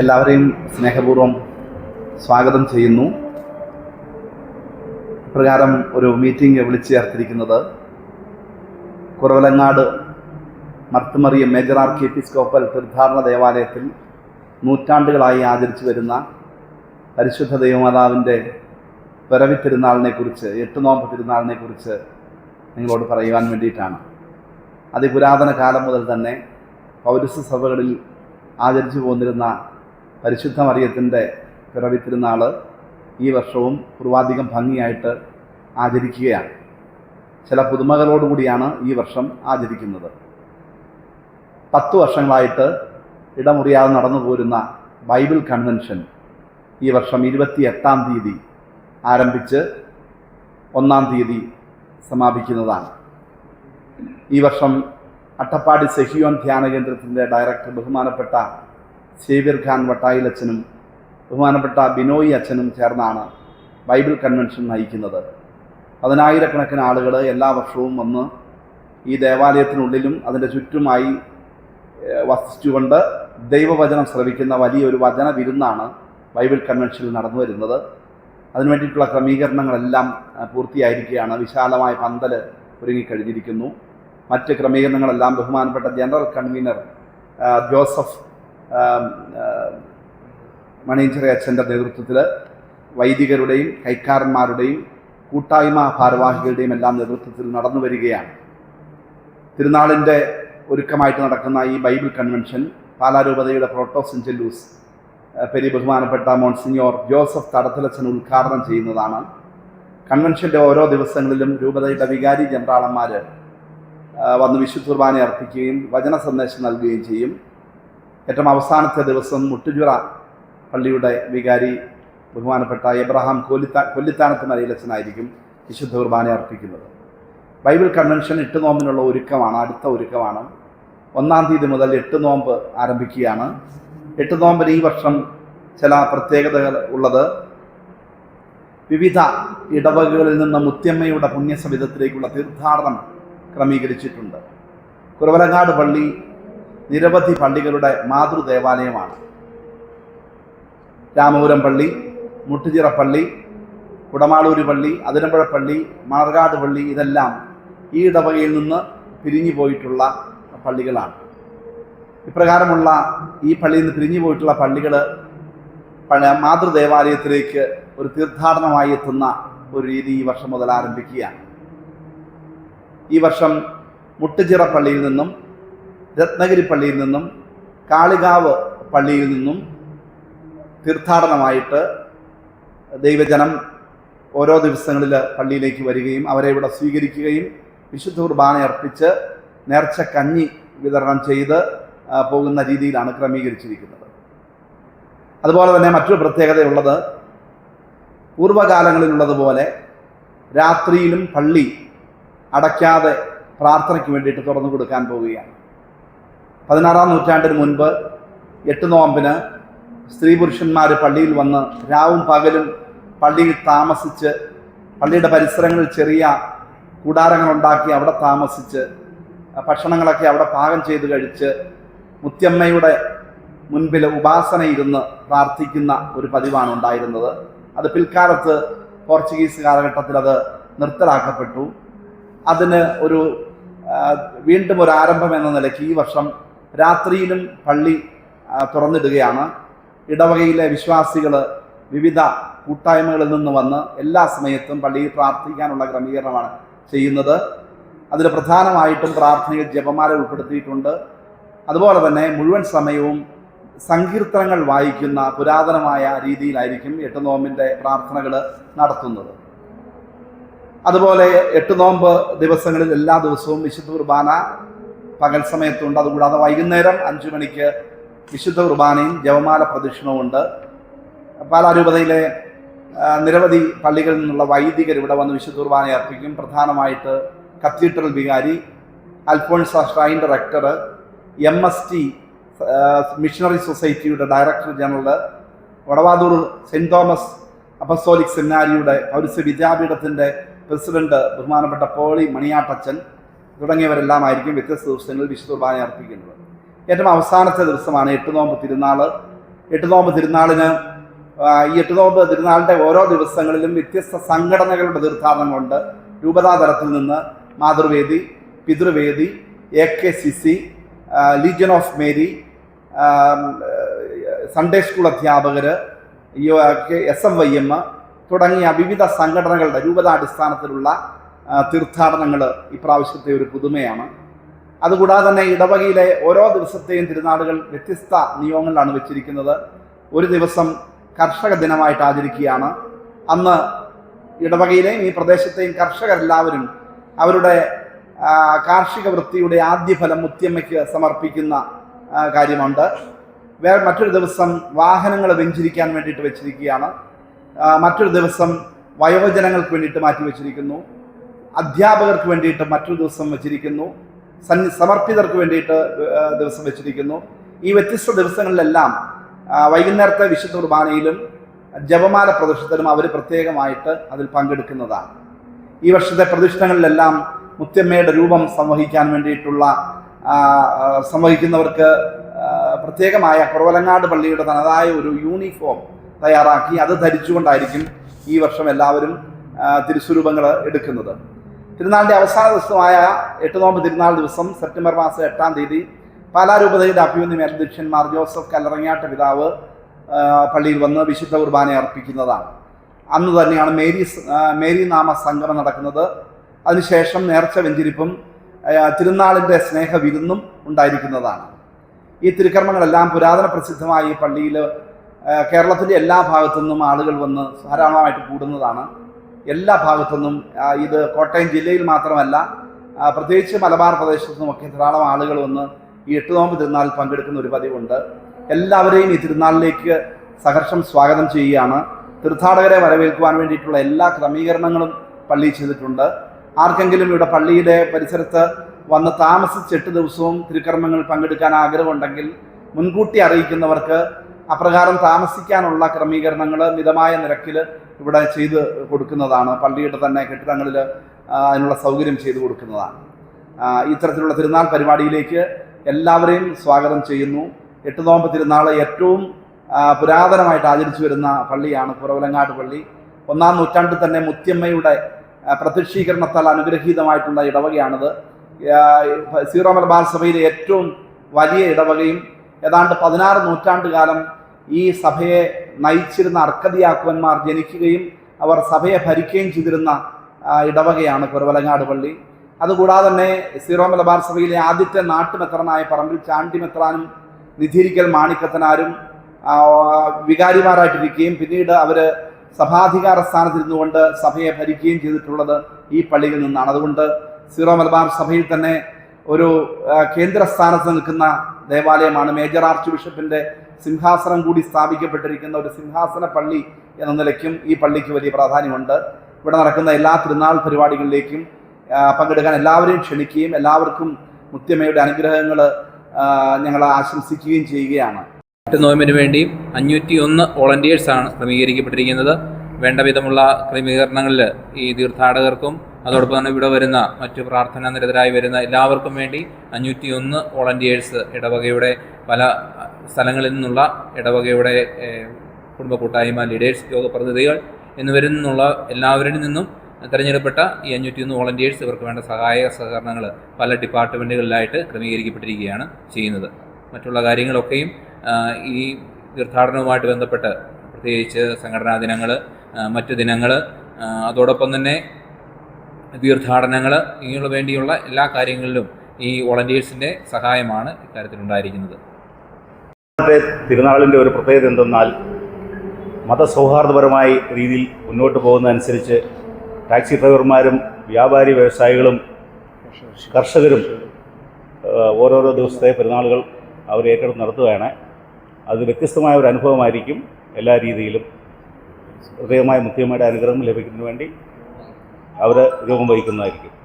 എല്ലാവരെയും സ്നേഹപൂർവം സ്വാഗതം ചെയ്യുന്നു. പ്രകാരം ഒരു മീറ്റിംഗ് വിളിച്ചു ചേർത്തിരിക്കുന്നത് Kuravilangad Marthamariya major archiepiscopal തീർത്ഥാടന ദേവാലയത്തിൽ നൂറ്റാണ്ടുകളായി ആചരിച്ചു വരുന്ന പരിശുദ്ധ ദൈവമാതാവിന്റെ പിറവി തിരുനാളിനെക്കുറിച്ച് എട്ട് നോമ്പ് തിരുനാളിനെക്കുറിച്ച് നിങ്ങളോട് പറയുവാൻ വേണ്ടിയിട്ടാണ്. അതിപുരാതന കാലം മുതൽ തന്നെ പൗരസ്യ സഭകളിൽ ആചരിച്ചു പോന്നിരുന്ന പരിശുദ്ധ മറിയത്തിന്റെ പിറവി തിരുനാൾ ഈ വർഷവും പൂർവാധികം ഭംഗിയായിട്ട് ആചരിക്കുകയാണ്. ചില പുതുമകളോടുകൂടിയാണ് ഈ വർഷം ആചരിക്കുന്നത്. പത്തു വർഷങ്ങളായിട്ട് ഇടമുറിയാതെ നടന്നു പോരുന്ന ബൈബിൾ കൺവെൻഷൻ ഈ വർഷം ഇരുപത്തി എട്ടാം തീയതി ആരംഭിച്ച് ഒന്നാം തീയതി സമാപിക്കുന്നതാണ്. ഈ വർഷം അട്ടപ്പാടി സെഹിയോൻ ധ്യാന കേന്ദ്രത്തിന്റെ ഡയറക്ടർ ബഹുമാനപ്പെട്ട സേവ്യർ ഖാൻ വട്ടായിലച്ഛനും ബഹുമാനപ്പെട്ട ബിനോയി അച്ഛനും ചേർന്നാണ് ബൈബിൾ കൺവെൻഷൻ നയിക്കുന്നത്. പതിനായിരക്കണക്കിന് ആളുകൾ എല്ലാ വർഷവും വന്ന് ഈ ദേവാലയത്തിനുള്ളിലും അതിന്റെ ചുറ്റുമായി വസിച്ചുകൊണ്ട് ദൈവവചനം ശ്രവിക്കുന്ന വലിയൊരു വചന വിരുന്നാണ് ബൈബിൾ കൺവെൻഷനിൽ നടന്നു വരുന്നത്. അതിനു വേണ്ടിയിട്ടുള്ള ക്രമീകരണങ്ങളെല്ലാം പൂർത്തിയായിരിക്കുകയാണ്. വിശാലമായ പന്തൽ ഒരുങ്ങിക്കഴിഞ്ഞിരിക്കുന്നു മറ്റ് ക്രമീകരണങ്ങളെല്ലാം ബഹുമാനപ്പെട്ട ജനറൽ കൺവീനർ ജോസഫ് മണിയഞ്ചിറ അച്ഛന്റെ നേതൃത്വത്തിൽ വൈദികരുടെയും കൈക്കാരന്മാരുടെയും കൂട്ടായ്മ ഭാരവാഹികളുടെയും എല്ലാം നേതൃത്വത്തിൽ നടന്നു വരികയാണ്. തിരുനാളിന്റെ ഒരുക്കമായിട്ട് നടക്കുന്ന ഈ ബൈബിൾ കൺവെൻഷൻ പാലാരൂപതയുടെ പ്രോട്ടോ പ്രോട്ടോസിൻജലൂസ് പെരി ബഹുമാനപ്പെട്ട മോൺസിഞ്ഞോർ ജോസഫ് തടത്തലച്ചൻ ഉദ്ഘാടനം ചെയ്യുന്നതാണ്. കൺവെൻഷന്റെ ഓരോ ദിവസങ്ങളിലും രൂപതയുടെ വികാരി ജനറാളന്മാർ വന്ന് വിശുദ്ധുർബാനെ അർപ്പിക്കുകയും വചന സന്ദേശം നൽകുകയും ചെയ്യും. ഏറ്റവും അവസാനത്തെ ദിവസം മുട്ടുചുറ പള്ളിയുടെ വികാരി ബഹുമാനപ്പെട്ട എബ്രഹാം കൊല്ലിത്താ കൊല്ലിത്താനത്ത് മലയിലച്ചനായിരിക്കും വിശുദ്ധ കുർബാന അർപ്പിക്കുന്നത്. ബൈബിൾ കൺവെൻഷൻ എട്ട് നോമ്പിനുള്ള ഒരുക്കമാണ് അടുത്ത ഒരുക്കമാണ്. ഒന്നാം തീയതി മുതൽ എട്ട് നോമ്പ് ആരംഭിക്കുകയാണ്. എട്ട് നോമ്പിന് ഈ വർഷം ചില പ്രത്യേകതകൾ ഉള്ളത്. വിവിധ ഇടവകകളിൽ നിന്ന് മുത്യമ്മയുടെ പുണ്യസവിധത്തിലേക്കുള്ള തീർത്ഥാടനം ക്രമീകരിച്ചിട്ടുണ്ട്. കുറവലങ്ങാട് പള്ളി നിരവധി പള്ളികളുടെ മാതൃദേവാലയമാണ്. രാമപുരം പള്ളി മുട്ടുചിറ പള്ളി കുടമാളൂർ പള്ളി അതിരമ്പുഴ പള്ളി മണർകാട് പള്ളി ഇതെല്ലാം ഈ ഇടവകയിൽ നിന്ന് പിരിഞ്ഞു പോയിട്ടുള്ള പള്ളികളാണ്. ഇപ്രകാരമുള്ള ഈ പള്ളിയിൽ നിന്ന് പിരിഞ്ഞു പോയിട്ടുള്ള പള്ളികൾ മാതൃദേവാലയത്തിലേക്ക് ഒരു തീർത്ഥാടനമായി എത്തുന്ന ഒരു രീതി ഈ വർഷം മുതൽ ആരംഭിക്കുകയാണ്. ഈ വർഷം മുട്ടുചിറ പള്ളിയിൽ നിന്നും രത്നഗിരി പള്ളിയിൽ നിന്നും കാളികാവ് പള്ളിയിൽ നിന്നും തീർത്ഥാടനമായിട്ട് ദൈവജനം ഓരോ ദിവസങ്ങളിൽ പള്ളിയിലേക്ക് വരികയും അവരെ ഇവിടെ സ്വീകരിക്കുകയും വിശുദ്ധ കുർബാന അർപ്പിച്ച് നേർച്ച കഞ്ഞി വിതരണം ചെയ്ത് പോകുന്ന രീതിയിലാണ് ക്രമീകരിച്ചിരിക്കുന്നത്. അതുപോലെ തന്നെ മറ്റൊരു പ്രത്യേകതയുള്ളത് പൂർവകാലങ്ങളിലുള്ളതുപോലെ രാത്രിയിലും പള്ളി അടയ്ക്കാതെ പ്രാർത്ഥനയ്ക്ക് വേണ്ടിയിട്ട് തുറന്നു കൊടുക്കാൻ പോവുകയാണ്. പതിനാറാം നൂറ്റാണ്ടിന് മുൻപ് എട്ട് നോമ്പിന് സ്ത്രീ പുരുഷന്മാർ പള്ളിയിൽ വന്ന് രാവും പകലും പള്ളിയിൽ താമസിച്ച് പള്ളിയുടെ പരിസരങ്ങളിൽ ചെറിയ കൂടാരങ്ങളുണ്ടാക്കി അവിടെ താമസിച്ച് ഭക്ഷണങ്ങളൊക്കെ അവിടെ പാകം ചെയ്ത് കഴിച്ച് മുത്യമ്മയുടെ മുൻപിൽ ഉപാസനയിരുന്ന് പ്രാർത്ഥിക്കുന്ന ഒരു പതിവാണ് ഉണ്ടായിരുന്നത്. അത് പിൽക്കാലത്ത് പോർച്ചുഗീസ് കാലഘട്ടത്തിൽ അത് നിർത്തലാക്കപ്പെട്ടു. അതിന് ഒരു വീണ്ടും ഒരു ആരംഭം എന്ന നിലയ്ക്ക് ഈ വർഷം രാത്രിയിലും പള്ളി തുറന്നിടുകയാണ്. ഇടവകയിലെ വിശ്വാസികൾ വിവിധ കൂട്ടായ്മകളിൽ നിന്ന് വന്ന് എല്ലാ സമയത്തും പള്ളിയിൽ പ്രാർത്ഥിക്കാനുള്ള ക്രമീകരണമാണ് ചെയ്യുന്നത്. അതിൽ പ്രധാനമായിട്ടും പ്രാർത്ഥനയിൽ ജപമാല ഉൾപ്പെടുത്തിയിട്ടുണ്ട്. അതുപോലെ തന്നെ മുഴുവൻ സമയവും സങ്കീർത്തനങ്ങൾ വായിക്കുന്ന പുരാതനമായ രീതിയിലായിരിക്കും എട്ട് നോമ്പിന്റെ പ്രാർത്ഥനകൾ നടത്തുന്നത്. അതുപോലെ എട്ട് നോമ്പ് ദിവസങ്ങളിൽ എല്ലാ ദിവസവും വിശുദ്ധ കുർബാന പകൽ സമയത്തുണ്ട്. അതുകൂടാതെ വൈകുന്നേരം അഞ്ചു മണിക്ക് വിശുദ്ധ കുർബാനയും ജപമാല പ്രദക്ഷിണവും ഉണ്ട്. പാലാരൂപതയിലെ നിരവധി പള്ളികളിൽ നിന്നുള്ള വൈദികർ ഇവിടെ വന്ന് വിശുദ്ധ കുർബാന അർപ്പിക്കും. പ്രധാനമായിട്ട് കത്തീഡ്രൽ വികാരി Alphonsa shrine director M S T missionary സൊസൈറ്റിയുടെ director general Vadavathoor Saint Thomas apostolic സെമിനാരിയുടെ പൗരസ്യ വിദ്യാപീഠത്തിന്റെ പ്രസിഡന്റ് ബഹുമാനപ്പെട്ട പോളി മണിയാട്ടച്ചൻ തുടങ്ങിയവരെല്ലാം ആയിരിക്കും വ്യത്യസ്ത ദിവസങ്ങളിൽ വിശുദ്ധ കുർബാന അർപ്പിക്കുന്നത്. ഏറ്റവും അവസാനത്തെ ദിവസമാണ് എട്ട് നോമ്പ് തിരുനാൾ എട്ട് നോമ്പ് തിരുനാളിന് ഈ എട്ട് നോമ്പ് തിരുനാളിന്റെ ഓരോ ദിവസങ്ങളിലും വ്യത്യസ്ത സംഘടനകളുടെ തീർത്ഥാടനം കൊണ്ട് തലത്തിൽ നിന്ന് Mathruvedi Pithruvedi A K C C legion of Mary Sunday school അധ്യാപകർ എസ് എം വൈ എം തുടങ്ങിയ വിവിധ സംഘടനകളുടെ രൂപതാടിസ്ഥാനത്തിലുള്ള തീർത്ഥാടനങ്ങൾ ഇപ്രാവശ്യത്തെ ഒരു പുതുമയാണ്. അതുകൂടാതെ തന്നെ ഇടവകയിലെ ഓരോ ദിവസത്തെയും തിരുനാളുകൾ വ്യത്യസ്ത നിയമങ്ങളിലാണ് വെച്ചിരിക്കുന്നത്. ഒരു ദിവസം കർഷക ദിനമായിട്ട് ആചരിക്കുകയാണ്. അന്ന് ഇടവകയിലെയും ഈ പ്രദേശത്തെയും കർഷകരെല്ലാവരും അവരുടെ കാർഷിക വൃത്തിയുടെ ആദ്യ ഫലം മുത്തിയമ്മയ്ക്ക് സമർപ്പിക്കുന്ന കാര്യമുണ്ട്. വേറെ മറ്റൊരു ദിവസം വാഹനങ്ങൾ വെഞ്ചിരിക്കാൻ വേണ്ടിയിട്ട് വെച്ചിരിക്കുകയാണ്. മറ്റൊരു ദിവസം വയോജനങ്ങൾക്ക് വേണ്ടിയിട്ട് മാറ്റി വെച്ചിരിക്കുന്നു. അധ്യാപകർക്ക് വേണ്ടിയിട്ട് മറ്റൊരു ദിവസം വച്ചിരിക്കുന്നു. സന്നി സമർപ്പിതർക്ക് വേണ്ടിയിട്ട് ദിവസം വെച്ചിരിക്കുന്നു. ഈ വ്യത്യസ്ത ദിവസങ്ങളിലെല്ലാം വൈകുന്നേരത്തെ വിശുദ്ധ കുർബാനയിലും ജപമാല പ്രദർശനത്തിലും അവർ പ്രത്യേകമായിട്ട് അതിൽ പങ്കെടുക്കുന്നതാണ്. ഈ വർഷത്തെ പ്രതിഷ്ഠകളിലെല്ലാം മുത്തമ്മയുടെ രൂപം സംവഹിക്കാൻ വേണ്ടിയിട്ടുള്ള സംവഹിക്കുന്നവർക്ക് പ്രത്യേകമായ കുറവലങ്ങാട് പള്ളിയുടെ തനതായ ഒരു യൂണിഫോം തയ്യാറാക്കി അത് ധരിച്ചുകൊണ്ടായിരിക്കും ഈ വർഷം എല്ലാവരും തിരുസ്വരൂപങ്ങൾ എടുക്കുന്നത്. തിരുനാളിന്റെ അവസാന ദിവസമായ എട്ട് നോമ്പ് തിരുനാൾ ദിവസം സെപ്റ്റംബർ മാസം എട്ടാം തീയതി പാലാരൂപതയുടെ അഭിമന്യ മേലധ്യക്ഷന്മാർ ജോസഫ് കല്ലറങ്ങാട്ട പിതാവ് പള്ളിയിൽ വന്ന് വിശുദ്ധ കുർബാന അർപ്പിക്കുന്നതാണ്. അന്ന് തന്നെയാണ് മേരി മേരി നാമ സംഗമം നടക്കുന്നത്. അതിനുശേഷം നേർച്ച വെഞ്ചിരിപ്പും തിരുനാളിന്റെ സ്നേഹ വിരുന്നും ഉണ്ടായിരിക്കുന്നതാണ്. ഈ തിരുക്കർമ്മങ്ങളെല്ലാം പുരാതന പ്രസിദ്ധമായ ഈ പള്ളിയിൽ കേരളത്തിന്റെ എല്ലാ ഭാഗത്തു നിന്നും ആളുകൾ വന്ന് ധാരാളമായിട്ട് കൂടുന്നതാണ്. എല്ലാ ഭാഗത്തു നിന്നും ഇത് കോട്ടയം ജില്ലയിൽ മാത്രമല്ല പ്രത്യേകിച്ച് മലബാർ പ്രദേശത്തു നിന്നുമൊക്കെ ധാരാളം ആളുകൾ വന്ന് ഈ എട്ട് നോമ്പ് തിരുനാൾ പങ്കെടുക്കുന്ന ഒരു പതിവുണ്ട്. എല്ലാവരെയും ഈ തിരുനാളിലേക്ക് സഹർഷം സ്വാഗതം ചെയ്യുകയാണ്. തീർത്ഥാടകരെ വരവേൽക്കുവാൻ വേണ്ടിയിട്ടുള്ള എല്ലാ ക്രമീകരണങ്ങളും പള്ളി ചെയ്തിട്ടുണ്ട്. ആർക്കെങ്കിലും ഇവിടെ പള്ളിയിലെ പരിസരത്ത് വന്ന് താമസിച്ച് എട്ട് ദിവസവും തിരുക്കർമ്മങ്ങൾ പങ്കെടുക്കാൻ ആഗ്രഹമുണ്ടെങ്കിൽ മുൻകൂട്ടി അറിയിക്കുന്നവർക്ക് അപ്രകാരം താമസിക്കാനുള്ള ക്രമീകരണങ്ങൾ മിതമായ നിരക്കിൽ ഇവിടെ ചെയ്ത് കൊടുക്കുന്നതാണ്. പള്ളിയുടെ തന്നെ കെട്ടിടങ്ങളിൽ അതിനുള്ള സൗകര്യം ചെയ്തു കൊടുക്കുന്നതാണ്. ഇത്തരത്തിലുള്ള തിരുനാൾ പരിപാടിയിലേക്ക് എല്ലാവരെയും സ്വാഗതം ചെയ്യുന്നു. എട്ട് നോമ്പ് തിരുനാൾ ഏറ്റവും പുരാതനമായിട്ട് ആചരിച്ചു വരുന്ന പള്ളിയാണ് പുറവലങ്ങാട് പള്ളി. ഒന്നാം നൂറ്റാണ്ടിൽ തന്നെ മുത്യമ്മയുടെ പ്രത്യക്ഷീകരണത്താൽ അനുഗ്രഹീതമായിട്ടുള്ള ഇടവകയാണിത്. സീറോ മലബാർ സഭയിലെ ഏറ്റവും വലിയ ഇടവകയും ഏതാണ്ട് പതിനാറ് നൂറ്റാണ്ട് കാലം ഈ സഭയെ നയിച്ചിരുന്ന അർക്കതിയാക്കുവന്മാർ ജനിക്കുകയും അവർ സഭയെ ഭരിക്കുകയും ചെയ്തിരുന്ന ഇടവകയാണ് കുറവലങ്ങാട് പള്ളി. അതുകൂടാതെ തന്നെ സീറോ മലബാർ സഭയിലെ ആദ്യത്തെ നാട്ടുമെത്രനായ പറമ്പിൽ ചാണ്ടി മെത്രാനും നിധിരിക്കൽ മാണിക്കത്തനാരും വികാരിമാരായിട്ടിരിക്കുകയും പിന്നീട് അവർ സഭാധികാര സ്ഥാനത്തിരുന്നുകൊണ്ട് സഭയെ ഭരിക്കുകയും ചെയ്തിട്ടുള്ളത് ഈ പള്ളിയിൽ നിന്നാണ്. അതുകൊണ്ട് സീറോ മലബാർ സഭയിൽ തന്നെ ഒരു കേന്ദ്ര സ്ഥാനത്ത് നിൽക്കുന്ന ദേവാലയമാണ്. മേജർ ആർച്ച് ബിഷപ്പിന്റെ സിംഹാസനം കൂടി സ്ഥാപിക്കപ്പെട്ടിരിക്കുന്ന ഒരു സിംഹാസന പള്ളി എന്ന നിലയ്ക്കും ഈ പള്ളിക്ക് വലിയ പ്രാധാന്യമുണ്ട്. ഇവിടെ നടക്കുന്ന എല്ലാ തിരുനാൾ പരിപാടികളിലേക്കും പങ്കെടുക്കാൻ എല്ലാവരെയും ക്ഷണിക്കുകയും എല്ലാവർക്കും മുത്യമ്മയുടെ അനുഗ്രഹങ്ങൾ ഞങ്ങൾ ആശംസിക്കുകയും ചെയ്യുകയാണ്. നോയമ്പിന് വേണ്ടി അഞ്ഞൂറ്റി ഒന്ന് വോളണ്ടിയേഴ്സാണ് ക്രമീകരിക്കപ്പെട്ടിരിക്കുന്നത്. വേണ്ട വിധമുള്ള ക്രമീകരണങ്ങളിൽ ഈ തീർത്ഥാടകർക്കും അതോടൊപ്പം തന്നെ ഇവിടെ വരുന്ന മറ്റ് പ്രാർത്ഥനാ നിരതരായി വരുന്ന എല്ലാവർക്കും വേണ്ടി അഞ്ഞൂറ്റി ഒന്ന് വോളണ്ടിയേഴ്സ് ഇടവകയുടെ പല സ്ഥലങ്ങളിൽ നിന്നുള്ള ഇടവകയുടെ കുടുംബ കൂട്ടായ്മ ലീഡേഴ്സ് യോഗ പ്രതിനിധികൾ എന്നിവരിൽ നിന്നുള്ള എല്ലാവരിൽ നിന്നും തിരഞ്ഞെടുപ്പെട്ട ഈ അഞ്ഞൂറ്റി ഒന്ന് വോളണ്ടിയേഴ്സ് ഇവർക്ക് വേണ്ട സഹായ സഹകരണങ്ങൾ പല ഡിപ്പാർട്ട്മെന്റുകളിലായിട്ട് ക്രമീകരിക്കപ്പെട്ടിരിക്കുകയാണ് ചെയ്യുന്നത്. മറ്റുള്ള കാര്യങ്ങളൊക്കെയും ഈ തീർത്ഥാടനവുമായിട്ട് ബന്ധപ്പെട്ട് പ്രത്യേകിച്ച് സംഘടനാ ദിനങ്ങൾ മറ്റു ദിനങ്ങൾ അതോടൊപ്പം തന്നെ തീർത്ഥാടനങ്ങൾ ഇങ്ങനെയുള്ള വേണ്ടിയുള്ള എല്ലാ കാര്യങ്ങളിലും ഈ വോളണ്ടിയേഴ്സിന്റെ സഹായമാണ് ഇന്നത്തെ തിരുനാളിന്റെ ഒരു പ്രത്യേകത എന്തെന്നാൽ മതസൗഹാർദ്ദപരമായ രീതിയിൽ മുന്നോട്ട് പോകുന്നതനുസരിച്ച് ടാക്സി ഡ്രൈവർമാരും വ്യാപാരി വ്യവസായികളും കർഷകരും ഓരോരോ ദിവസത്തെ പെരുന്നാളുകൾ അവർ ഏറ്റെടുത്ത് നടത്തുകയാണ്. അത് വ്യത്യസ്തമായ ഒരു അനുഭവമായിരിക്കും എല്ലാ രീതിയിലും. പ്രത്യേകമായ മുഖ്യമായ അനുഗ്രഹം ലഭിക്കുന്നതിന് വേണ്ടി അവർ രൂപം വഹിക്കുന്നതായിരിക്കും.